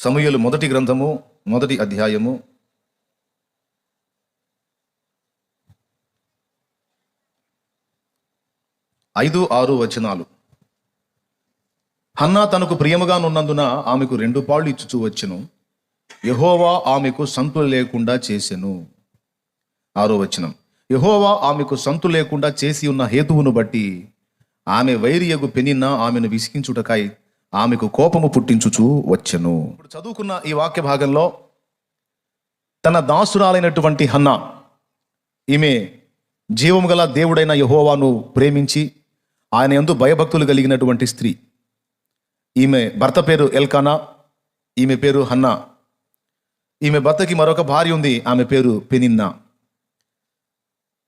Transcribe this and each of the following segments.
సమూహలు మొదటి గ్రంథము మొదటి అధ్యాయము. ఐదు ఆరు వచనాలు. హన్నా తనకు ప్రియముగానున్నందున ఆమెకు రెండు పాళ్ళు ఇచ్చుచూ వచ్చెను. యహోవా ఆమెకు సంతు లేకుండా చేసెను. ఆరో వచనం. యహోవా ఆమెకు సంతు లేకుండా చేసి ఉన్న హేతువును బట్టి ఆమె వైరియగు పెనిన్న ఆమెను విసిగించుటకై ఆమెకు కోపము పుట్టించుచు వచ్చెను. ఇప్పుడు చదువుకున్న ఈ వాక్య భాగంలో తన దాసురాలైనటువంటి హన్నా ఈమె జీవము గల దేవుడైన యహోవాను ప్రేమించి ఆయన ఎందు భయభక్తులు కలిగినటువంటి స్త్రీ. ఈమె భర్త పేరు ఎల్కానా ఈమె పేరు హన్నా. ఈమె భర్తకి మరొక భార్య ఉంది ఆమె పేరు పెనిన్నా.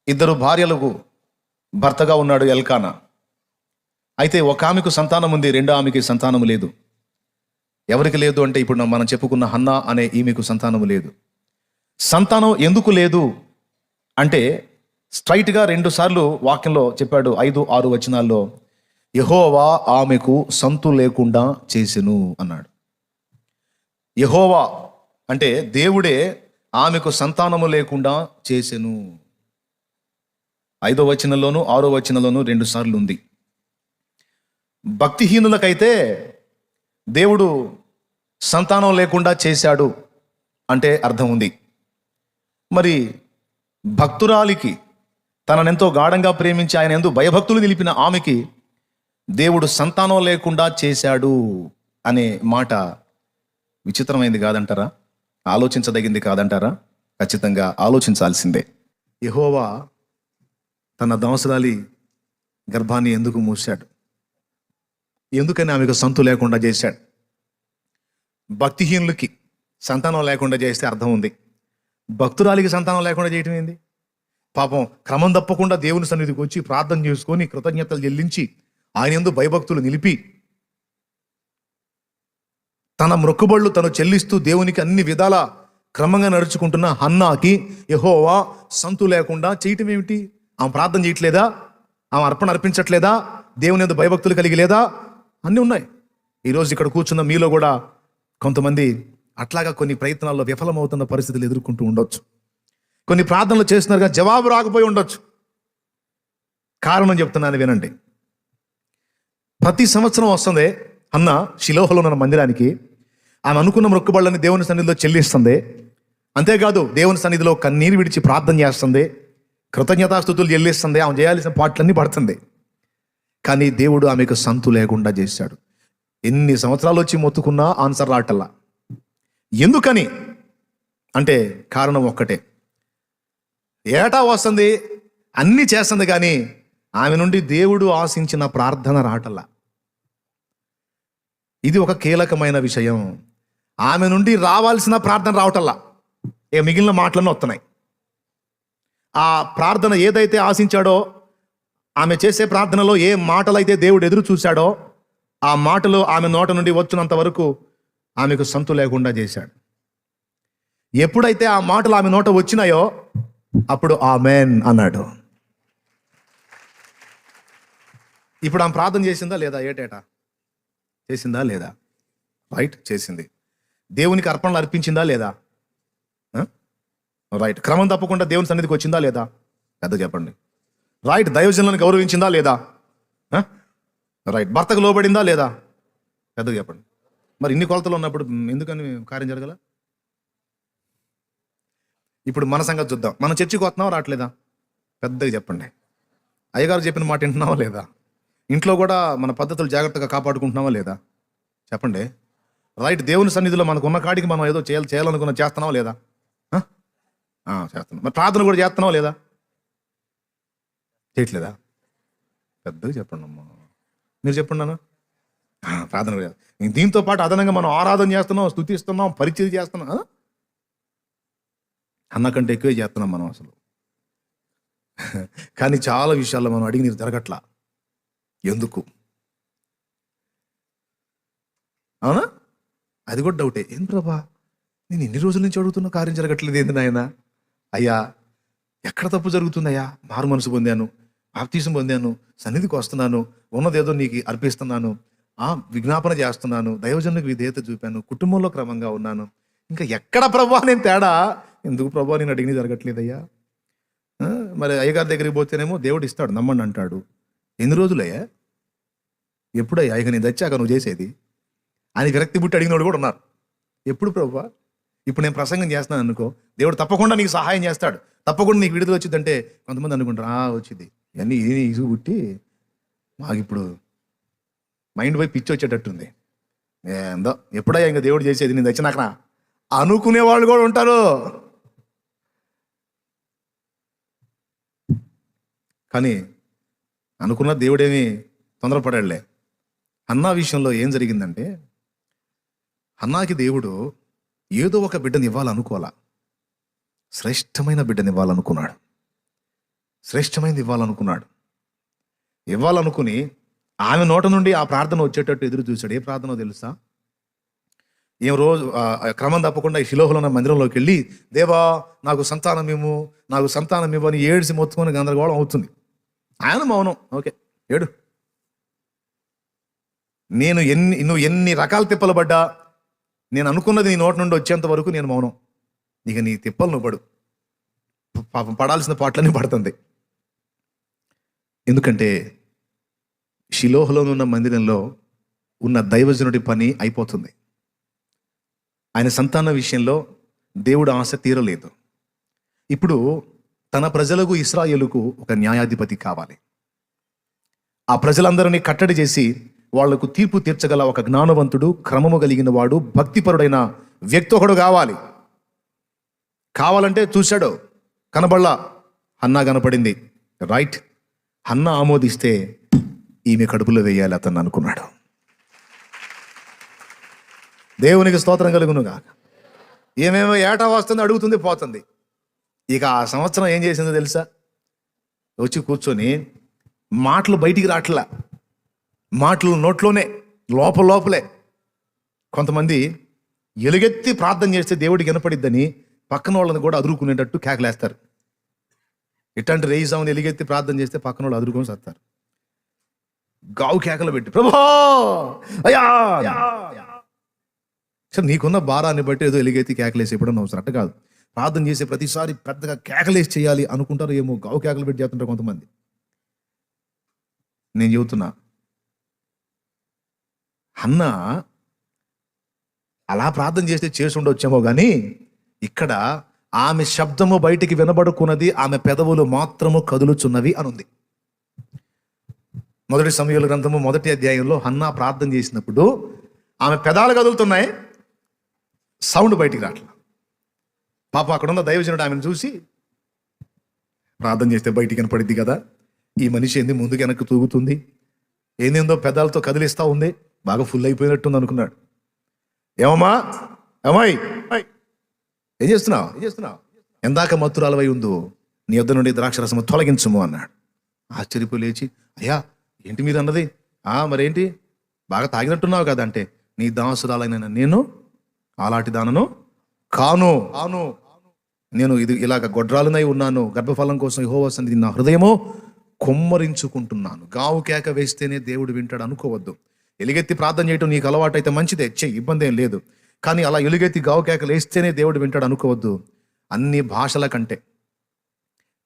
ఇద్దరు భార్యలకు భర్తగా ఉన్నాడు ఎల్కానా. అయితే ఒక ఆమెకు సంతానం ఉంది రెండో ఆమెకి సంతానము లేదు. ఎవరికి లేదు అంటే ఇప్పుడు మనం చెప్పుకున్న హన్నా అనే ఈమెకు సంతానము లేదు. సంతానం ఎందుకు లేదు అంటే స్ట్రైట్గా రెండు సార్లు వాక్యంలో చెప్పాడు ఐదు ఆరు వచనాల్లో యహోవా ఆమెకు సంతు లేకుండా చేసెను అన్నాడు. యహోవా అంటే దేవుడే ఆమెకు సంతానము లేకుండా చేసెను. ఐదో వచనంలోను ఆరో వచనంలోను రెండు సార్లు ఉంది. భక్తిహీనులకైతే దేవుడు సంతానం లేకుండా చేశాడు అంటే అర్థం ఉంది. మరి భక్తురాలికి తననెంతో గాఢంగా ప్రేమించి ఆయన ఎందు భయభక్తులు నిలిపిన ఆమెకి దేవుడు సంతానం లేకుండా చేశాడు అనే మాట విచిత్రమైంది కాదంటారా? ఆలోచించదగింది కాదంటారా? ఖచ్చితంగా ఆలోచించాల్సిందే. యహోవా తన దవసరాలి గర్భాన్ని ఎందుకు మూశాడు? ఎందుకని ఆమెకు సంతు లేకుండా చేశాడు? భక్తిహీనులకి సంతానం లేకుండా చేస్తే అర్థం ఉంది. భక్తురాలికి సంతానం లేకుండా చేయటం ఏంది? పాపం క్రమం తప్పకుండా దేవుని సన్నిధికి వచ్చి ప్రార్థన చేసుకొని కృతజ్ఞతలు చెల్లించి ఆయన ఎందు భయభక్తులు నిలిపి తన మొక్కుబళ్ళు తను చెల్లిస్తూ దేవునికి అన్ని విధాల క్రమంగా నడుచుకుంటున్న హన్నాకి యహోవా సంతు లేకుండా చేయటం ఏమిటి? ఆమె ప్రార్థన చేయట్లేదా? ఆమె అర్పణ అర్పించట్లేదా? దేవుని ఎందు భయభక్తులు కలిగి లేదా? అన్నీ ఉన్నాయి. ఈరోజు ఇక్కడ కూర్చున్న మీలో కూడా కొంతమంది అట్లాగా కొన్ని ప్రయత్నాల్లో విఫలమవుతున్న పరిస్థితులు ఎదుర్కొంటూ ఉండొచ్చు. కొన్ని ప్రార్థనలు చేస్తున్నారుగా జవాబు రాకపోయి ఉండొచ్చు. కారణం చెప్తున్నాను వినండి. ప్రతి సంవత్సరం వస్తుంది అన్న శిలోహలో ఉన్న మందిరానికి ఆమె అనుకున్న మొక్కుబళ్ళని దేవుని సన్నిధిలో చెల్లిస్తుంది. అంతేకాదు దేవుని సన్నిధిలో కన్నీరు విడిచి ప్రార్థన చేస్తుంది కృతజ్ఞతాస్థుతులు చెల్లిస్తుంది ఆమె చేయాల్సిన పాటలన్నీ పడుతుంది. కానీ దేవుడు ఆమెకు సంతు లేకుండా చేశాడు. ఎన్ని సంవత్సరాలు వచ్చి మొత్తుకున్నా ఆన్సర్ రాటల్లా. ఎందుకని? అంటే కారణం ఒక్కటే. ఏటా వస్తుంది? అన్నీ చేస్తుంది కానీ ఆమె నుండి దేవుడు ఆశించిన ప్రార్థన రాటల్లా. ఇది ఒక కీలకమైన విషయం. ఆమె నుండి రావాల్సిన ప్రార్థన రావటల్లా. ఏ మిగిలిన మాటలను వస్తున్నాయి. ఆ ప్రార్థన ఏదైతే ఆశించాడో ఆమె చేసే ప్రార్థనలో ఏ మాటలైతే దేవుడు ఎదురు చూశాడో ఆ మాటలు ఆమె నోట నుండి వచ్చినంత వరకు ఆమెకు సంతు లేకుండా చేశాడు. ఎప్పుడైతే ఆ మాటలు ఆమె నోట వచ్చినాయో అప్పుడు ఆ మేన్ అన్నాడు. ఇప్పుడు ఆమె ప్రార్థన చేసిందా లేదా? ఏటేటా చేసిందా లేదా? రైట్ చేసింది. దేవునికి అర్పణలు అర్పించిందా లేదా? రైట్. క్రమం తప్పకుండా దేవుని సన్నిధికి వచ్చిందా లేదా? పెద్ద చెప్పండి. రైట్ దైవజనులను గౌరవించిందా లేదా? రైట్ భర్తకు లోబడిందా లేదా? పెద్దగా చెప్పండి. మరి ఇన్ని కొలతలు ఉన్నప్పుడు ఎందుకని కార్యం జరగల? ఇప్పుడు మన సంగతి చూద్దాం. మనం చర్చికి వస్తున్నావా రావట్లేదా? పెద్దగా చెప్పండి. అయ్యగారు చెప్పిన మాట వింటున్నావా లేదా? ఇంట్లో కూడా మన పద్ధతులు జాగ్రత్తగా కాపాడుకుంటున్నావా లేదా? చెప్పండి. రైట్ దేవుని సన్నిధిలో మనకు ఉన్న కాడికి మనం ఏదో చేయాలి చేయాలనుకున్న చేస్తున్నావా లేదా? చేస్తున్నాం. మరి ప్రార్థన కూడా చేస్తున్నావా లేదా? చేయట్లేదా? పెద్దగా చెప్పండి అమ్మా. మీరు చెప్పండి నాన్న. ప్రార్థన దీంతో పాటు అదనంగా మనం ఆరాధన చేస్తున్నాం స్థుతిస్తున్నాం పరిచయం చేస్తున్నాం అన్నకంటే ఎక్కువే చేస్తున్నాం మనం అసలు. కానీ చాలా విషయాల్లో మనం అడిగి నీరు జరగట్లా. ఎందుకు? అవునా? అది కూడా డౌటే. ఏం ప్రభా? నేను ఎన్ని రోజుల నుంచి అడుగుతున్న కార్యం జరగట్లేదు ఏంది నాయన? అయ్యా ఎక్కడ తప్పు జరుగుతుందయ్యా? మారు మనసు పొందాను. బాప్తీసం పొందాను సన్నిధికి వస్తున్నాను ఉన్నదేదో నీకు అర్పిస్తున్నాను ఆ విజ్ఞాపన చేస్తున్నాను దైవజనులకు విధేయత చూపాను కుటుంబంలో క్రమంగా ఉన్నాను. ఇంకా ఎక్కడ ప్రభా నేను తేడా? ఎందుకు ప్రభా నేను అడిగిన జరగట్లేదయ్యా? మరి అయ్యగారి దగ్గరికి పోతేనేమో దేవుడు ఇస్తాడు నమ్మండి అంటాడు. ఎన్ని రోజులయ్యా? ఎప్పుడయ్యా? ఇక నేను తెచ్చాక నువ్వు చేసేది? ఆయన విరక్తి బుట్టి అడిగినోడు కూడా ఉన్నారు. ఎప్పుడు ప్రభా? ఇప్పుడు నేను ప్రసంగం చేస్తున్నాను అనుకో దేవుడు తప్పకుండా నీకు సహాయం చేస్తాడు. తప్పకుండా నీకు విడుదల వచ్చిందంటే కొంతమంది అనుకుంటారు ఆ వచ్చింది. ఇవన్నీ ఇది ఇసుగు పుట్టి మాకు ఇప్పుడు మైండ్ పోయి పిచ్చి వచ్చేటట్టుంది. ఏందో ఎప్పుడయ్యా ఇంకా దేవుడు చేసేది నేను తెచ్చినాకనా అనుకునే వాళ్ళు కూడా ఉంటారు. కానీ అనుకున్న దేవుడేమి తొందరపడాడులే అన్నా విషయంలో ఏం జరిగిందంటే అన్నాకి దేవుడు ఏదో ఒక బిడ్డని ఇవ్వాలనుకోవాలా. శ్రేష్టమైన బిడ్డని ఇవ్వాలనుకున్నాడు. శ్రేష్టమైనది ఇవ్వాలనుకున్నాడు. ఇవ్వాలనుకుని ఆమె నోట నుండి ఆ ప్రార్థన వచ్చేటట్టు ఎదురు చూశాడు. ఏ ప్రార్థన తెలుసా? ఏం రోజు క్రమం తప్పకుండా ఈ శిలోహలో ఉన్న మందిరంలోకి వెళ్ళి దేవా నాకు సంతానం ఇవ్వు నాకు సంతానం ఇవ్వని ఏడిసి మొత్తుకొని గందరగోళం అవుతుంది. ఆయన మౌనం. ఓకే ఏడు. నేను ఎన్ని నువ్వు ఎన్ని రకాల తిప్పలు పడ్డా నేను అనుకున్నది నీ నోటి నుండి వచ్చేంత వరకు నేను మౌనం. ఇక నీ తిప్పలు నువ్వు పడు. పాపం పడాల్సిన పాటలన్నీ పడుతుంది. ఎందుకంటే షిలోహలో ఉన్న మందిరంలో ఉన్న దైవజనుడి పని అయిపోతుంది. ఆయన సంతాన విషయంలో దేవుడు ఆశ తీరలేదు. ఇప్పుడు తన ప్రజలకు ఇస్రాయేలుకు ఒక న్యాయాధిపతి కావాలి. ఆ ప్రజలందరినీ కట్టడి చేసి వాళ్ళకు తీర్పు తీర్చగల ఒక జ్ఞానవంతుడు క్రమము కలిగిన వాడు భక్తిపరుడైన వ్యక్తి ఒకడు కావాలి. కావాలంటే చూశాడు. కనబడలా. అన్నా కనపడింది రైట్? అన్న ఆమోదిస్తే ఈమె కడుపులో వేయాలి అతను అనుకున్నాడు. దేవునికి స్తోత్రం కలుగునుగా ఏమేమో ఏటా వస్తుంది అడుగుతుంది పోతుంది. ఇక ఆ సంవత్సరం ఏం చేసిందో తెలుసా? వచ్చి కూర్చొని మాటలు బయటికి రావట్లా మాటలు నోట్లోనే లోపల లోపలే. కొంతమంది ఎలుగెత్తి ప్రార్థన చేస్తే దేవుడికి వినపడిద్దని పక్కన వాళ్ళని కూడా అదురుకునేటట్టు కేకలేస్తారు. ఇట్లాంటి రేయిసామని ఎలిగెత్తి ప్రార్థన చేస్తే పక్కన వాళ్ళు అదురుకొని సత్తారు. గావు కేకలు పెట్టి ప్రభా! అయ్యా! నీకున్న భారాన్ని బట్టి ఏదో ఎలిగెత్తి కేకలేసి ఎప్పుడన్నా అవసరం. అట్ట కాదు. ప్రార్థన చేసే ప్రతిసారి పెద్దగా కేకలేసి చేయాలి అనుకుంటారు ఏమో గావు కేకలు పెట్టి చేస్తుంటారు కొంతమంది. నేను చెబుతున్నా అన్న అలా ప్రార్థన చేస్తే చేసి ఉండొచ్చేమో కానీ ఇక్కడ ఆమె శబ్దము బయటికి వినబడుకున్నది ఆమె పెదవులు మాత్రము కదులుచున్నవి అనుంది. మొదటి సమయాల గ్రంథము మొదటి అధ్యాయంలో హన్నా ప్రార్థన చేసినప్పుడు ఆమె పెదాలు కదులుతున్నాయి సౌండ్ బయటికి రావట్లా పాప అక్కడ ఉన్న దైవజనుడు ఆమెను చూసి ప్రార్థన చేస్తే బయటికి కనపడిద్ది కదా ఈ మనిషి ఏంది ముందుకు వెనక్కి తూగుతుంది? ఏందేందో పెదాలతో కదిలిస్తా ఉంది బాగా ఫుల్ అయిపోయినట్టుంది అనుకున్నాడు. ఏమమ్మా? ఏమాయ్ ఏం చేస్తున్నావు? ఏం చేస్తున్నావు? ఎందాక మత్తురాలవై ఉందో నీ యొద్ద నుండి ద్రాక్షరసము తొలగించము అన్నాడు. ఆశ్చర్యపోయి లేచి అయ్యా ఏంటి మీద అన్నది ఆ మరేంటి? బాగా తాగినట్టున్నావు కదా అంటే నీ దాసురాలైన నేను అలాంటి దానను కాను. కాను. నేను ఇది ఇలాగ గొడ్రాలనై ఉన్నాను. గర్భఫలం కోసం యెహోవా సన్నిధి నా హృదయము కుమ్మరించుకుంటున్నాను. గావు కేక వేస్తేనే దేవుడు వింటాడు అనుకోవద్దు. ఎలుగెత్తి ప్రార్థన చేయటం నీకు అలవాటైతే మంచిదే. చెయ్యి ఇబ్బంది ఏం లేదు. కానీ అలా ఎలుగెత్తి గావుకేకలు వేస్తేనే దేవుడు వింటాడు అనుకోవద్దు. అన్ని భాషల కంటే.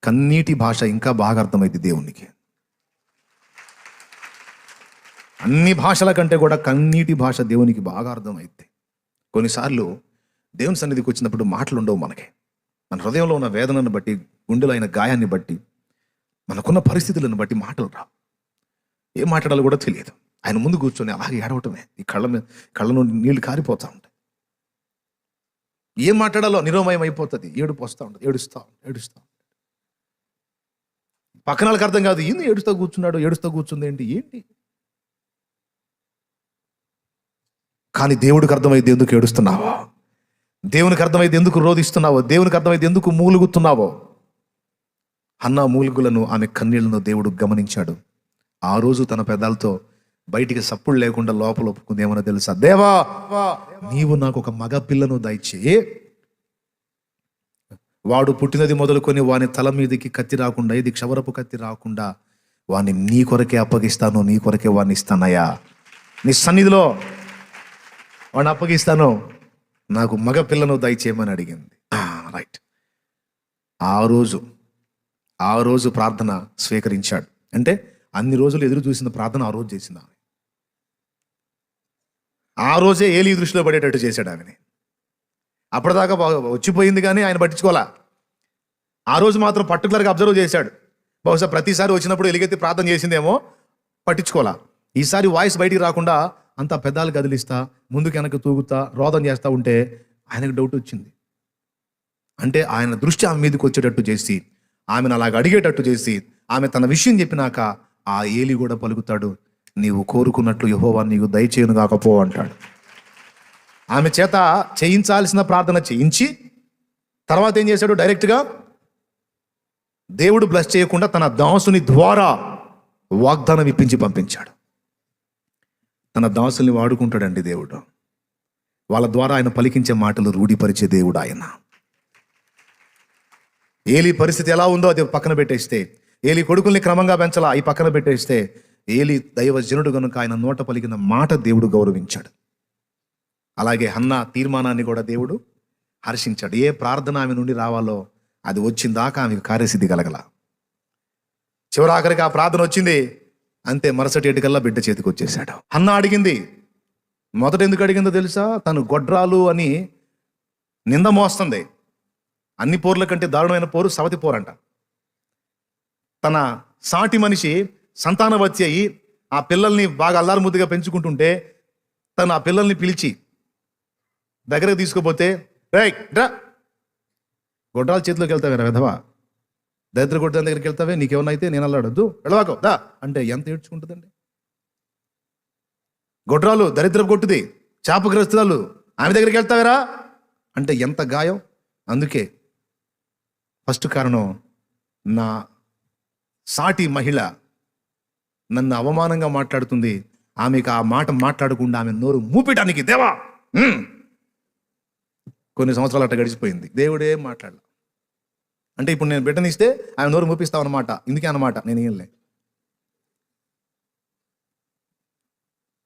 కన్నీటి భాష ఇంకా బాగా అర్థమైంది దేవునికి. అన్ని భాషల కంటే కూడా కన్నీటి భాష దేవునికి బాగా అర్థమైంది కొన్నిసార్లు దేవుని సన్నిధికి వచ్చినప్పుడు మాటలు ఉండవు మనకి. మన హృదయంలో ఉన్న వేదనను బట్టి గుండెలో అయిన గాయాన్ని బట్టి మనకున్న పరిస్థితులను బట్టి మాటలు రావు. ఏం మాట్లాడాలో కూడా తెలియదు. ఆయన ముందు కూర్చొని అలాగే ఏడవటమే. ఈ కళ్ళ మీద కళ్ళ నుండి నీళ్ళు కారిపోతా ఉంటాయి. ఏం మాట్లాడాలో నిరోమయం అయిపోతుంది. ఏడుపు వస్తూ ఉంటుంది. ఏడుస్తా ఉంటుంది. ఏడుస్తా ఉంటుంది. పక్కన వాళ్ళకి అర్థం కాదు. ఏంది ఏడుస్తూ కూర్చున్నాడు? ఏడుస్తూ కూర్చుంది ఏంటి? ఏంటి? కానీ దేవుడికి అర్థమైంది ఎందుకు ఏడుస్తున్నావో? దేవునికి అర్థమైంది ఎందుకు రోధిస్తున్నావో? దేవునికి అర్థమైంది ఎందుకు మూలుగుతున్నావో? అన్న మూలుగులను ఆమె కన్నీళ్ళను దేవుడు గమనించాడు. ఆ రోజు తన పెదాలతో బయటికి సప్పుడు లేకుండా లోపల ఒప్పుకుంది ఏమన్నా తెలుసా? దేవా నీవు నాకు ఒక మగ పిల్లను దయచేయి వాడు పుట్టినది మొదలుకొని వాని తల మీదకి కత్తి రాకుండా ఇది క్షవరపు కత్తి రాకుండా వాని నీ కొరకే అప్పగిస్తాను నీ కొరకే వాడిని ఇస్తానయ్యా. నీ సన్నిధిలో వాడిని అప్పగిస్తాను. నాకు మగ పిల్లను దయచేయమని అడిగింది. రైట్ ఆ రోజు ఆ రోజు ప్రార్థన స్వీకరించాడు. అంటే అన్ని రోజులు ఎదురు చూసిన ప్రార్థన ఆ రోజు చేసింది ఆమె. ఆ రోజే ఏలి దృష్టిలో పడేటట్టు చేశాడు ఆమెని. అప్పటిదాకా వచ్చిపోయింది కానీ ఆయన పట్టించుకోవాలా? ఆ రోజు మాత్రం పర్టికులర్గా అబ్జర్వ్ చేశాడు. బహుశా ప్రతిసారి వచ్చినప్పుడు ఎలుగెత్తి ప్రార్థన చేసిందేమో పట్టించుకోవాలా? ఈసారి వాయిస్ బయటికి రాకుండా అంత పెద్దలు కదిలిస్తా ముందుకు వెనక్కి తూగుతా రోదం చేస్తూ ఉంటే ఆయనకు డౌట్ వచ్చింది. అంటే ఆయన దృష్టి ఆమె మీదకి వచ్చేటట్టు చేసి ఆమెను అలాగ అడిగేటట్టు చేసి ఆమె తన విషయం చెప్పినాక ఆ ఏలి కూడా పలుకుతాడు. నీవు కోరుకున్నట్లు యహోవా నీకు దయచేయను కాకపో అంటాడు. ఆమె చేత చేయించాల్సిన ప్రార్థన చేయించి తర్వాత ఏం చేశాడు? డైరెక్ట్గా దేవుడు బ్లస్ చేయకుండా తన దాసుని ద్వారా వాగ్దానం ఇప్పించి పంపించాడు. తన దాసుల్ని వాడుకుంటాడండి దేవుడు. వాళ్ళ ద్వారా ఆయన పలికించే మాటలు రూఢిపరిచే దేవుడు ఆయన. ఏలి పరిస్థితి ఎలా ఉందో అది పక్కన పెట్టేస్తే ఏలి కొడుకుల్ని క్రమంగా పెంచాలా? ఈ పక్కన పెట్టేస్తే ఏలి దైవజనుడు గనుక ఆయన నోట పలికిన మాట దేవుడు గౌరవించాడు. అలాగే హన్న తీర్మానాన్ని కూడా దేవుడు హర్షించాడు. ఏ ప్రార్థన ఆమె నుండి రావాలో అది వచ్చిందాకా ఆమెకు కార్యసిద్ధి కలగల. చివరాఖరికి ఆ ప్రార్థన వచ్చింది. అంతే మరుసటి ఏటికల్లా బిడ్డ చేతికి వచ్చేసాడు హన్న అడిగింది మొదట ఎందుకు అడిగిందో తెలుసా? తను గొడ్రాలు అని నింద మోస్తుంది. అన్ని పోర్ల కంటే దారుణమైన పోరు సవతి పోరంట. తన సాటి మనిషి సంతానవతి అయ్యి ఆ పిల్లల్ని బాగా అల్లారు ముద్దుగా పెంచుకుంటుంటే తను ఆ పిల్లల్ని పిలిచి దగ్గరకు తీసుకుపోతే రే రా. గొడ్రాల చేతిలోకి వెళ్తావే విధవా. దరిద్ర గొడ్రాల దగ్గరికి వెళ్తావే నీకేమన్నా అయితే నేను అల్లాడొద్దు. వెళ్ళవాకో దా అంటే ఎంత ఏడ్చుకుంటుందండి? గొడ్రాలు దరిద్ర కొట్టుది చాపగ్రస్తురాలు ఆమె దగ్గరికి వెళ్తావేరా అంటే ఎంత గాయం. అందుకే ఫస్ట్ కారణం నా సాటి మహిళ నన్ను అవమానంగా మాట్లాడుతుంది. ఆమెకు ఆ మాట మాట్లాడకుండా ఆమె నోరు మూపించడానికి దేవా! కొన్ని సంవత్సరాలు అట్ట గడిచిపోయింది. దేవుడే మాట్లాడాల. అంటే ఇప్పుడు నేను బిడ్డనిస్తే ఆమె నోరు మూపిస్తావు అనమాట ఇందుకే అన్నమాట. నేను ఏం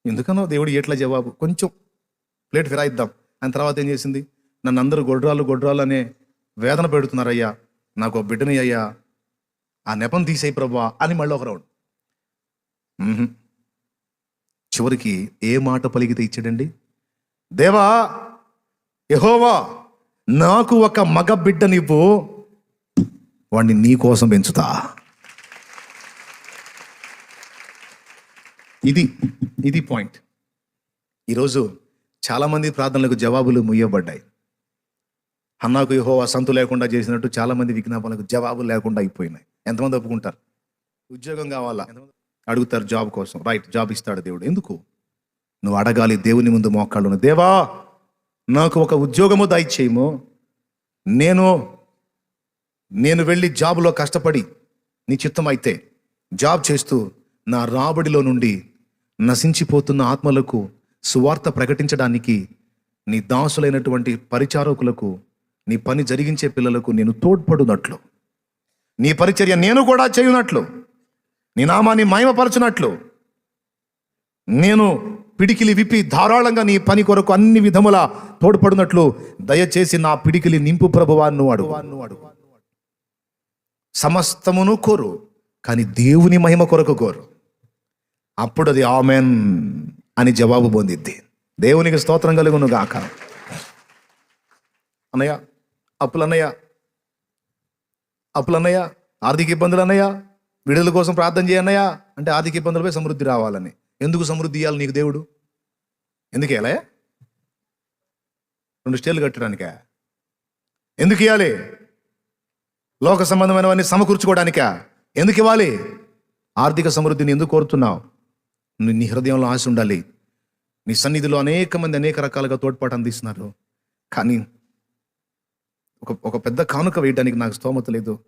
ఎందుకనో దేవుడు ఎట్లా జవాబు? కొంచెం ప్లేట్ ఫిరాయిద్దాం. అని తర్వాత ఏం చేసింది? నన్ను అందరూ గొడ్రాలు గొడ్రాలు అనే వేదన పెడుతున్నారయ్యా. నాకు బిడ్డని అయ్యా. ఆ నెపం తీసేయి ప్రభా అని మళ్ళీ ఒక రౌండ్. చివరికి ఏ మాట పలికితే ఇచ్చాడండి? దేవా యహోవా నాకు ఒక మగ బిడ్డనివ్వు వాడిని నీ కోసం పెంచుతా. ఇది ఇది పాయింట్. ఈరోజు చాలామంది ప్రార్థనలకు జవాబులు ముయ్యబడ్డాయి. అన్నాకు యహో సంతు లేకుండా చేసినట్టు చాలామంది విజ్ఞాపనలకు జవాబులు లేకుండా అయిపోయినాయి. ఎంతమంది ఒప్పుకుంటారు? ఉద్యోగం కావాలా? అడుగుతారు జాబ్ కోసం. రైట్ జాబ్ ఇస్తాడు దేవుడు. ఎందుకు? నువ్వు అడగాలి దేవుని ముందు మోకాళ్ళను దేవా నాకు ఒక ఉద్యోగము దయచేయము. నేను నేను వెళ్ళి జాబ్లో కష్టపడి నీ చిత్తం అయితే జాబ్ చేస్తూ నా రాబడిలో నుండి నశించిపోతున్న ఆత్మలకు సువార్త ప్రకటించడానికి నీ దాసులైనటువంటి పరిచారకులకు నీ పని జరిగించే పిల్లలకు నేను తోడ్పడునట్లు. నీ పరిచర్య నేను కూడా చేయునట్లు. నీ నామాన్ని మహిమపరచునట్లు. నేను పిడికిలి విప్పి ధారాళంగా నీ పని కొరకు అన్ని విధముల తోడ్పడినట్లు దయచేసి నా పిడికిలి నింపు ప్రభువాన్ను అడు సమస్తమును కోరు కానీ దేవుని మహిమ కొరకు కోరు. అప్పుడు అది ఆమెన్ అని జవాబు పొందిద్ది. దేవునికి స్తోత్రం కలుగును గాక. అన్నయ్య అప్పులన్నయ్య అప్పులన్నయ్య ఆర్థిక ఇబ్బందులు అన్నయ్య విడుదల కోసం ప్రార్థన చేయన్నయ్య అంటే ఆర్థిక ఇబ్బందులపై సమృద్ధి రావాలని. ఎందుకు సమృద్ధి ఇవ్వాలి నీకు దేవుడు? ఎందుకు ఇవ్వాలే రెండు స్టేర్లు కట్టడానికా? ఎందుకు ఇవ్వాలి లోక సంబంధమైనవన్నీ సమకూర్చుకోవడానికా? ఎందుకు ఇవ్వాలి? ఆర్థిక సమృద్ధిని ఎందుకు కోరుతున్నావు? నీ హృదయంలో ఆశ ఉండాలి. నీ సన్నిధిలో అనేక మంది అనేక రకాలుగా తోడ్పాటు అందిస్తున్నారు. కానీ ఒక ఒక పెద్ద కానుక వేయడానికి నాకు స్తోమత లేదు.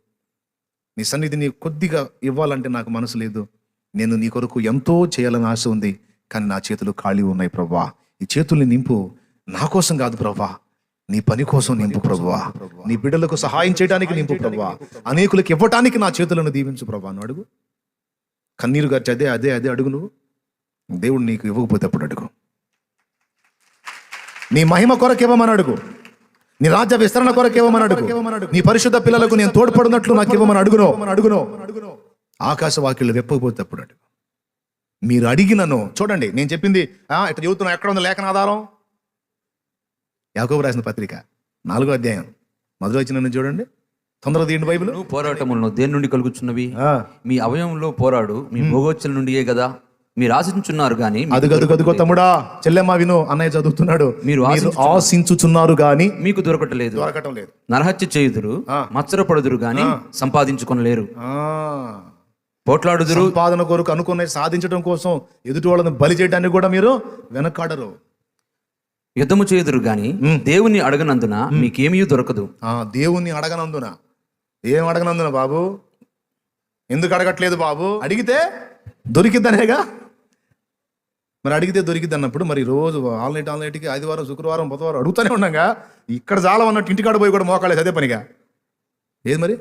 నీ సన్నిధిని కొద్దిగా ఇవ్వాలంటే నాకు మనసు లేదు. నేను నీ కొరకు ఎంతో చేయాలని ఆశ ఉంది కానీ నా చేతులు ఖాళీ ఉన్నాయి ప్రభా ఈ చేతుల్ని నింపు. నా కోసం కాదు ప్రభా నీ పని కోసం నింపు ప్రభువా నీ బిడ్డలకు సహాయం చేయడానికి నింపు ప్రభువా అనేకులకు ఇవ్వటానికి నా చేతులను దీవించు ప్రభా అని అడుగు. కన్నీరు గారి అదే అదే అదే అడుగు నువ్వు. దేవుడు నీకు ఇవ్వకపోతే అప్పుడు అడుగు. నీ మహిమ కొరకు ఇవ్వమని అడుగు. నీ రాజ్య విస్తరణ కొరకు ఇవ్వమని అడుగు. నీ పరిశుద్ధ పిల్లలకు నేను తోడ్పడినట్లు నాకు ఇవ్వమని అడుగును. అడుగును ఆకాశ వాక్యులు వెప్పకపోతే అప్పుడు అడుగు. మీరు అడిగినను చూడండి నేను చెప్పింది ఆ, ఇట్లా చదువుతున్నా ఎక్కడ ఉంది లేఖన ఆధారం? యాకోబు రాసిన పత్రిక నాలుగో అధ్యాయం. మొదలు వచ్చిన చూడండి. తొందరగా తీయండి బైబిల్. పోరాటములను దేని నుండి కలుగుచున్నవి? మీ అవయవంలో పోరాడు మీ భోగోచ్చల నుండియే కదా. మీరు ఆశించున్నారు గాని మీకు అది గదు గదుగో తమ్ముడా చెల్లెమ్మ విను అన్నయ్య చదువుతున్నాడు. మీరు ఆశించుచున్నారు గాని మీకు దొరకటలేదు. దొరకటం లేదు. నరహత్య చేయుదురు మత్సరపడుదురు గాని సంపాదించుకొనలేరు. ఆ, పోట్లాడుదురు. సంపాదన కొరకు అనుకున్నది సాధించడం కోసం ఎదుటి వాళ్ళని బలి చేయడానికి కూడా మీరు వెనకాడరు. యుద్ధము చేయుదురు గాని దేవుని అడగనందున మీకేమీ దొరకదు. ఆ దేవుణ్ణి అడగనందున. ఏం అడగనందున బాబు? ఎందుకు అడగట్లేదు బాబు? అడిగితే దొరికిద్దనేగా? మరి అడిగితే దొరికిద్ది అన్నప్పుడు మరి రోజు ఆన్లైట్ ఆన్లైట్కి ఆదివారం శుక్రవారం బుధవారం అడుగుతూనే ఉన్నాగా ఇక్కడ చాలా ఉన్నట్టు ఇంటికాడ పోయి కూడా మోకాలేదు అదే పనిగా. ఏది మరి?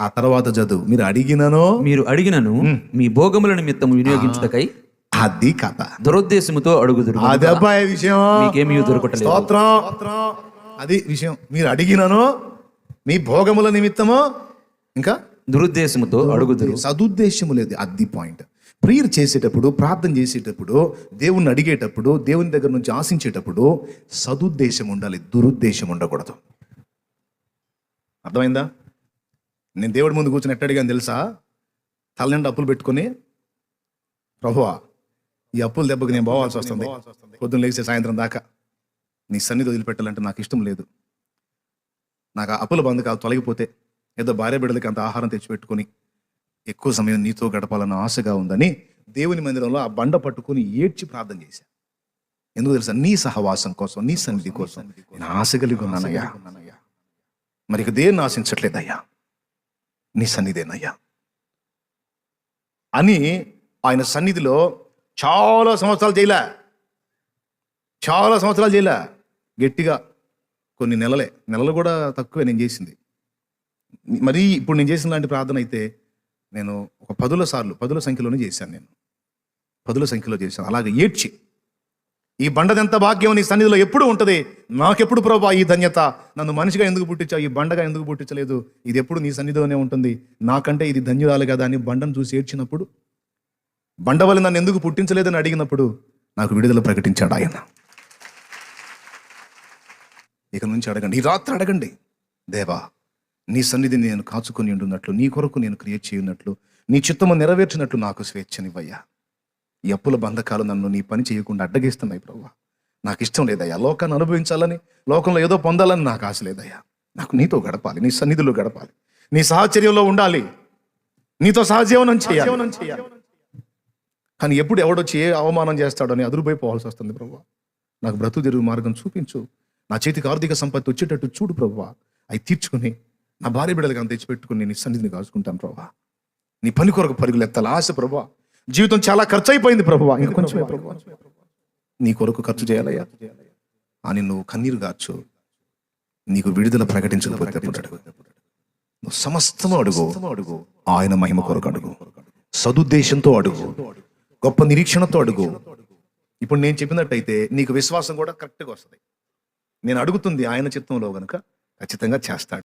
ఆ తర్వాత చదువు. మీరు అడిగిననో? మీరు అడిగినను మీ భోగముల నిమిత్తం వినియోగించుటకై అది కథ. దురుద్దేశముతో అడుగుదురు అది అబ్బాయి విషయం. మీకేమీ దొరకటలేదు. స్తోత్రం. అది విషయం. మీరు అడిగినను? మీ భోగముల నిమిత్తము? ఇంకా? దురుద్దేశముతో అడుగుదురు సదుద్దేశము లేదు. అది పాయింట్ ప్రేయర్ చేసేటప్పుడు ప్రార్థన చేసేటప్పుడు దేవుణ్ణి అడిగేటప్పుడు దేవుని దగ్గర నుంచి ఆశించేటప్పుడు సదుద్దేశం ఉండాలి దురుద్దేశం ఉండకూడదు. అర్థమైందా? నేను దేవుడి ముందు కూర్చొని ఎట్టడిగాను తెలుసా? తల నిండా అప్పులు పెట్టుకొని ప్రభువా ఈ అప్పుల దెబ్బకి నేను పోవాల్సి వస్తుంది. పొద్దున్న లేచే సాయంత్రం దాకా నీ సన్నిధి వదిలిపెట్టాలంటే నాకు ఇష్టం లేదు. నాకు ఆ అప్పుల బంధకాలు కాదు తొలగిపోతే. ఏదో భార్య బిడ్డలకి అంత ఆహారం తెచ్చిపెట్టుకొని ఎక్కువ సమయం నీతో గడపాలన్న ఆశగా ఉందని దేవుని మందిరంలో ఆ బండ పట్టుకొని ఏడ్చి ప్రార్థన చేశా ఎందుకు తెలుసా? నీ సహవాసం కోసం నీ సన్నిధి కోసం. నేను ఆశ కలిగి ఉన్నానయ్యా. మరి ఇక దేన్ని ఆశించట్లేదయ్యా? నీ సన్నిధేనయ్యా. అని ఆయన సన్నిధిలో చాలా సంవత్సరాలు చేయలే చాలా సంవత్సరాలు చేయలే గట్టిగా కొన్ని నెలలే. నెలలు కూడా తక్కువే నేను చేసింది. మరి ఇప్పుడు నేను చేసిన లాంటి ప్రార్థన అయితే నేను ఒక పదుల సార్లు పదుల సంఖ్యలోనే చేశాను నేను. పదుల సంఖ్యలో చేశాను. అలాగే ఏడ్చి ఈ బండదెంత భాగ్యం నీ సన్నిధిలో ఎప్పుడు ఉంటుంది? నాకెప్పుడు ప్రభా ఈ ధన్యత? నన్ను మనిషిగా ఎందుకు పుట్టించావు? ఈ బండగా ఎందుకు పుట్టించలేదు? ఇది ఎప్పుడు నీ సన్నిధిలోనే ఉంటుంది? నాకంటే ఇది ధన్యురాలు కదా అని బండను చూసి ఏడ్చినప్పుడు బండ వల్ల నన్ను ఎందుకు పుట్టించలేదని అడిగినప్పుడు నాకు విడుదల ప్రకటించాడు ఆయన. ఇక నుంచి అడగండి. ఈ రాత్రి అడగండి. దేవా నీ సన్నిధిని నేను కాచుకొని ఉండున్నట్లు నీ కొరకు నేను క్రియేట్ చేయనట్లు నీ చిత్తము నెరవేర్చినట్లు నాకు స్వేచ్ఛనివ్వయ్యా. ఈ అప్పుల బంధకాలు నన్ను నీ పని చేయకుండా అడ్డగిస్తున్నాయి ప్రభు నాకు ఇష్టం లేదయ్యా లోకాన్ని అనుభవించాలని లోకంలో ఏదో పొందాలని నాకు ఆశ లేదయ్యా. నాకు నీతో గడపాలి నీ సన్నిధిలో గడపాలి. నీ సాహచర్యంలో ఉండాలి. నీతో సహజీవనం చేయాలి. కానీ ఎప్పుడు ఎవడొచ్చి ఏ అవమానం చేస్తాడని అదురుపోయిపోవాల్సి వస్తుంది ప్రభు నాకు బ్రతుకు తెరుగు మార్గం చూపించు. నా చేతికి ఆర్థిక సంపత్తి వచ్చేటట్టు చూడు ప్రభు అవి తీర్చుకుని నా భార్య బిడ్డలకి అంత తెచ్చిపెట్టుకుని నీ సన్నిధిని కాచుకుంటాను ప్రభు. నీ పని కొరకు పరుగులు ఎత్తాలి ఆశ ప్రభు. జీవితం చాలా ఖర్చు అయిపోయింది ప్రభు. ఇంకా కొంచెం ప్రభు? నీ కొరకు ఖర్చు చేయాలయ్యా. అని నువ్వు కన్నీరు గార్చు. నీకు విడుదల ప్రకటించకపోతే. నువ్వు సమస్తము అడుగు. అడుగు. ఆయన మహిమ కొరకు అడుగు. సదుద్దేశంతో అడుగు. గొప్ప నిరీక్షణతో అడుగు. ఇప్పుడు నేను చెప్పినట్టయితే నీకు విశ్వాసం కూడా కరెక్ట్గా వస్తుంది. నేను అడుగుతుంది ఆయన చిత్తంలో గనుక ఖచ్చితంగా చేస్తాడు.